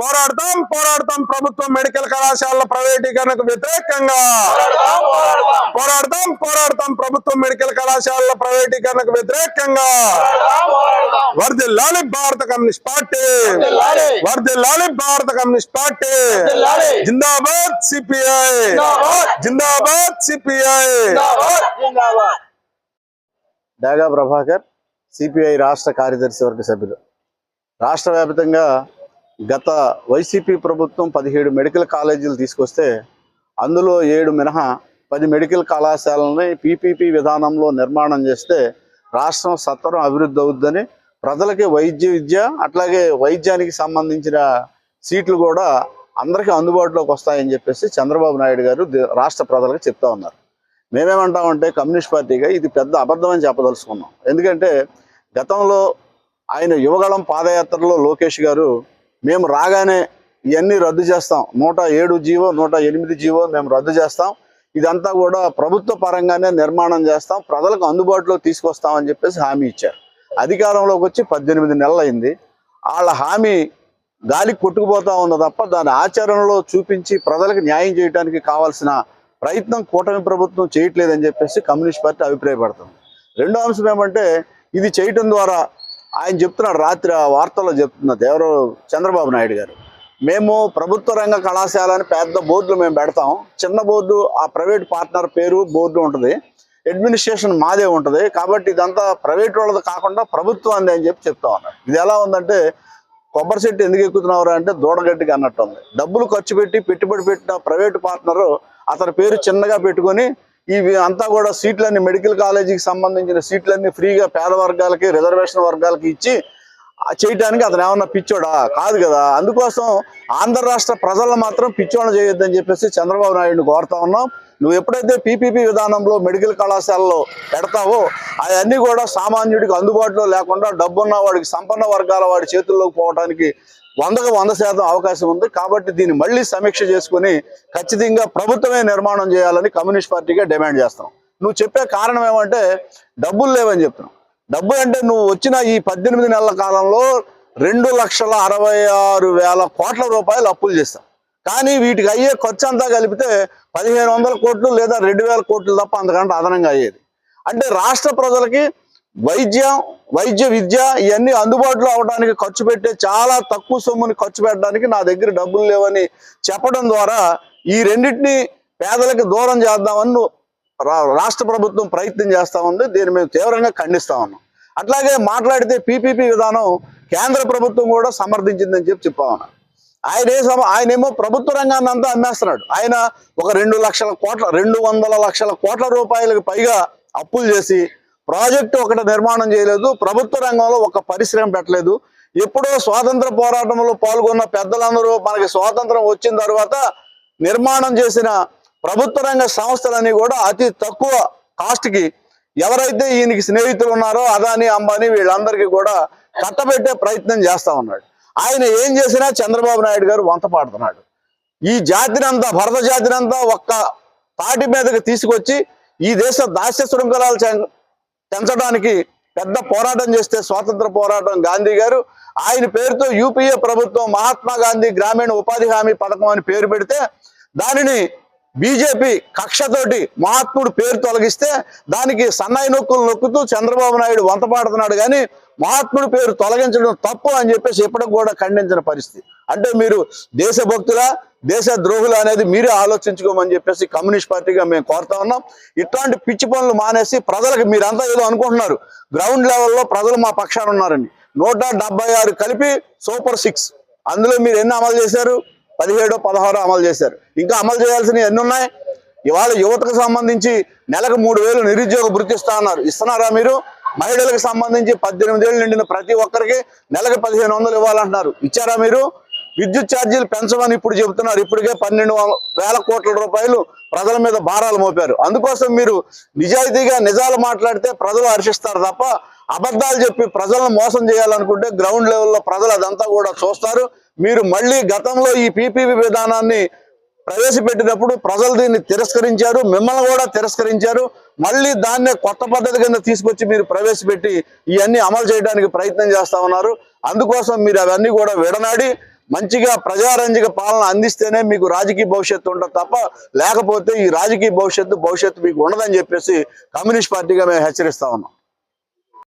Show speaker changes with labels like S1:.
S1: పోరాడతాం పోరాడతాం ప్రభుత్వం మెడికల్ కళాశాలల ప్రైవేటీకరణకు వ్యతిరేకంగా. పోరాడతాం పోరాడతాం ప్రభుత్వం మెడికల్ కళాశాలల ప్రైవేటీకరణకు వ్యతిరేకంగా. వర్దిల్లాలి భారత కమ్యూనిస్ట్ పార్టీ. వర్దిల్లాలి భారత కమ్యూనిస్ట్ పార్టీ. జిందాబాద్ సిపిఐ. జిందాబాద్ సిపిఐ.
S2: డాగా ప్రభాకర్ సిపిఐ రాష్ట్ర కార్యదర్శి వర్గ సభ్యులు. రాష్ట్ర వ్యాప్తంగా గత వైసీపీ ప్రభుత్వం పదిహేడు మెడికల్ కాలేజీలు తీసుకొస్తే అందులో ఏడు మినహా పది మెడికల్ కళాశాలని పీపీపీ విధానంలో నిర్మాణం చేస్తే రాష్ట్రం సత్వరం అభివృద్ధి అవుద్దని ప్రజలకి వైద్య విద్య అట్లాగే వైద్యానికి సంబంధించిన సీట్లు కూడా అందరికీ అందుబాటులోకి వస్తాయని చెప్పేసి చంద్రబాబు నాయుడు గారు రాష్ట్ర ప్రజలకు చెప్తా ఉన్నారు. మేమేమంటామంటే కమ్యూనిస్ట్ పార్టీగా ఇది పెద్ద అబద్ధం అని చెప్పదలుచుకున్నాం. ఎందుకంటే గతంలో ఆయన యువగళం పాదయాత్రలో లోకేష్ గారు మేము రాగానే ఇవన్నీ రద్దు చేస్తాం. నూట ఏడు జీవో నూట ఎనిమిది జీవో మేము రద్దు చేస్తాం. ఇదంతా కూడా ప్రభుత్వ పరంగానే నిర్మాణం చేస్తాం. ప్రజలకు అందుబాటులో తీసుకొస్తామని చెప్పేసి హామీ ఇచ్చారు. అధికారంలోకి వచ్చి పద్దెనిమిది నెలలైంది. వాళ్ళ హామీ గాలికి కొట్టుకుపోతా ఉంది తప్ప దాని ఆచరణలో చూపించి ప్రజలకు న్యాయం చేయడానికి కావాల్సిన ప్రయత్నం కూటమి ప్రభుత్వం చేయట్లేదని చెప్పేసి కమ్యూనిస్ట్ పార్టీ అభిప్రాయపడుతుంది. రెండో అంశం ఏమంటే ఇది చేయటం ద్వారా ఆయన చెప్తున్నాడు రాత్రి ఆ వార్తల్లో చెప్తున్నది ఎవరు చంద్రబాబు నాయుడు గారు. మేము ప్రభుత్వ రంగ కళాశాల అని పెద్ద బోర్డులు మేము పెడతాం. చిన్న బోర్డు ఆ ప్రైవేట్ పార్ట్నర్ పేరు బోర్డు ఉంటుంది. అడ్మినిస్ట్రేషన్ మాదే ఉంటుంది. కాబట్టి ఇదంతా ప్రైవేట్ వాళ్ళది కాకుండా ప్రభుత్వం అని చెప్పి చెప్తా ఉన్నారు ఇది ఎలా ఉందంటే కొబ్బరి చెట్టు ఎందుకు ఎక్కుతున్నారు అంటే దూడగడ్డికి అన్నట్టు ఉంది. డబ్బులు ఖర్చు పెట్టి పెట్టుబడి పెట్టిన ప్రైవేట్ పార్ట్నరు అతని పేరు చిన్నగా పెట్టుకొని ఇవి అంతా కూడా సీట్లన్నీ మెడికల్ కాలేజీకి సంబంధించిన సీట్లన్నీ ఫ్రీగా పేద వర్గాలకి రిజర్వేషన్ వర్గాలకి ఇచ్చి చేయడానికి అతను ఏమన్నా పిచ్చోడా? కాదు కదా. అందుకోసం ఆంధ్ర రాష్ట్ర ప్రజలను మాత్రం పిచ్చోడ చేయొద్దని చెప్పేసి చంద్రబాబు నాయుడిని కోరుతా ఉన్నాం. నువ్వు ఎప్పుడైతే పీపీపీ విధానంలో మెడికల్ కళాశాలలో పెడతావో అవన్నీ కూడా సామాన్యుడికి అందుబాటులో లేకుండా డబ్బున్న వాడికి సంపన్న వర్గాల వాడి చేతుల్లోకి పోవడానికి వందకు వంద శాతం అవకాశం ఉంది. కాబట్టి దీన్ని మళ్ళీ సమీక్ష చేసుకుని ఖచ్చితంగా ప్రభుత్వమే నిర్మాణం చేయాలని కమ్యూనిస్ట్ పార్టీగా డిమాండ్ చేస్తాం నువ్వు చెప్పే కారణం ఏమంటే డబ్బులు లేవని చెప్తున్నావు డబ్బు అంటే నువ్వు వచ్చిన ఈ పద్దెనిమిది నెలల కాలంలో రెండు లక్షల అరవై ఆరు వేల కోట్ల రూపాయలు అప్పులు చేస్తాం. కానీ వీటికి అయ్యే ఖర్చు అంతా కలిపితే పదిహేను వందల కోట్లు లేదా రెండు వేల కోట్లు తప్ప అంతకంటే అదనంగా అయ్యేది. అంటే రాష్ట్ర ప్రజలకి వైద్యం వైద్య విద్య ఇవన్నీ అందుబాటులో అవడానికి ఖర్చు పెట్టే చాలా తక్కువ సొమ్ముని ఖర్చు పెట్టడానికి నా దగ్గర డబ్బులు లేవని చెప్పడం ద్వారా ఈ రెండింటిని పేదలకు దూరం చేద్దామని రా- రాష్ట్ర ప్రభుత్వం ప్రయత్నం చేస్తా ఉంది. దీన్ని మేము తీవ్రంగా ఖండిస్తా ఉన్నాం. అట్లాగే మాట్లాడితే పీపీపీ విధానం కేంద్ర ప్రభుత్వం కూడా సమర్థించిందని చెప్పి చెప్పా ఉన్నా. ఆయన ఏ సమ ఆయనేమో ప్రభుత్వ రంగాన్ని అంతా అమ్మేస్తున్నాడు. ఆయన ఒక రెండు లక్షల కోట్ల రెండు వందల లక్షల కోట్ల రూపాయలకు పైగా అప్పులు చేసి ప్రాజెక్టు ఒకటి నిర్మాణం చేయలేదు ప్రభుత్వ రంగంలో ఒక పరిశ్రమ పెట్టలేదు. ఎప్పుడో స్వాతంత్ర పోరాటంలో పాల్గొన్న పెద్దలందరూ మనకి స్వాతంత్రం వచ్చిన తర్వాత నిర్మాణం చేసిన ప్రభుత్వ రంగ సంస్థలన్నీ కూడా అతి తక్కువ కాస్ట్కి ఎవరైతే ఈయనకి స్నేహితులు ఉన్నారో అదాని అంబానీ వీళ్ళందరికీ కూడా కట్టబెట్టే ప్రయత్నం చేస్తా ఉన్నాడు. ఆయన ఏం చేసినా చంద్రబాబు నాయుడు గారు వంత పాడుతున్నాడు. ఈ జాతినంతా భరత జాతినంతా ఒక్క తాటి మీదకి తీసుకొచ్చి ఈ దేశ దాస్య శృంఖలాలు పెంచడానికి పెద్ద పోరాటం చేస్తే స్వాతంత్ర పోరాటం గాంధీ గారు. ఆయన పేరుతో యూపీఏ ప్రభుత్వం మహాత్మా గాంధీ గ్రామీణ ఉపాధి హామీ పథకం అని పేరు పెడితే దానిని బీజేపీ కక్షతోటి మహాత్ముడు పేరు తొలగిస్తే దానికి సన్నాయి నొక్కులు నొక్కుతూ చంద్రబాబు నాయుడు వంత పాడుతున్నాడు కానీ మహాత్ముడి పేరు తొలగించడం తప్పు అని చెప్పేసి ఇప్పటికి కూడా ఖండించిన పరిస్థితి. అంటే మీరు దేశభక్తుల దేశ ద్రోహులు అనేది మీరే ఆలోచించుకోమని చెప్పేసి కమ్యూనిస్ట్ పార్టీగా మేము కోరుతా ఉన్నాం. ఇట్లాంటి పిచ్చి పనులు మానేసి ప్రజలకు మీరంతా ఏదో అనుకుంటున్నారు. గ్రౌండ్ లెవెల్లో ప్రజలు మా పక్షాన ఉన్నారని. నూట ఆరు కలిపి సూపర్ సిక్స్. అందులో మీరు ఎన్ని అమలు చేశారు? పదిహేడు పదహారు అమలు చేశారు. ఇంకా అమలు చేయాల్సినవి ఎన్ని ఉన్నాయి? ఇవాళ యువతకు సంబంధించి నెలకు మూడు వేలు నిరుద్యోగ భృతి అన్నారు. ఇస్తున్నారా మీరు? మహిళలకు సంబంధించి పద్దెనిమిది ఏళ్ళు నిండిన ప్రతి ఒక్కరికి నెలకు పదిహేను వందలు ఇవ్వాలంటున్నారు. ఇచ్చారా మీరు? విద్యుత్ ఛార్జీలు పెంచమని ఇప్పుడు చెబుతున్నారు. ఇప్పటికే పన్నెండు వేల కోట్ల రూపాయలు ప్రజల మీద భారాలు మోపారు. అందుకోసం మీరు నిజాయితీగా నిజాలు మాట్లాడితే ప్రజలు హర్షిస్తారు తప్ప అబద్ధాలు చెప్పి ప్రజలను మోసం చేయాలనుకుంటే గ్రౌండ్ లెవెల్లో ప్రజలు అదంతా కూడా చూస్తారు. మీరు మళ్ళీ గతంలో ఈ పీపీపీ విధానాన్ని ప్రవేశపెట్టినప్పుడు ప్రజలు దీన్ని తిరస్కరించారు మిమ్మల్ని కూడా తిరస్కరించారు. మళ్ళీ దాన్నే కొత్త పద్ధతి కింద తీసుకొచ్చి మీరు ప్రవేశపెట్టి ఇవన్నీ అమలు చేయడానికి ప్రయత్నం చేస్తా ఉన్నారు. అందుకోసం మీరు అవన్నీ కూడా విడనాడి మంచిగా ప్రజారంజక పాలన అందిస్తేనే మీకు రాజకీయ భవిష్యత్తు ఉండదు తప్ప లేకపోతే ఈ రాజకీయ భవిష్యత్తు భవిష్యత్తు మీకు ఉండదని చెప్పేసి కమ్యూనిస్ట్ పార్టీగా మేము హెచ్చరిస్తా ఉన్నాం.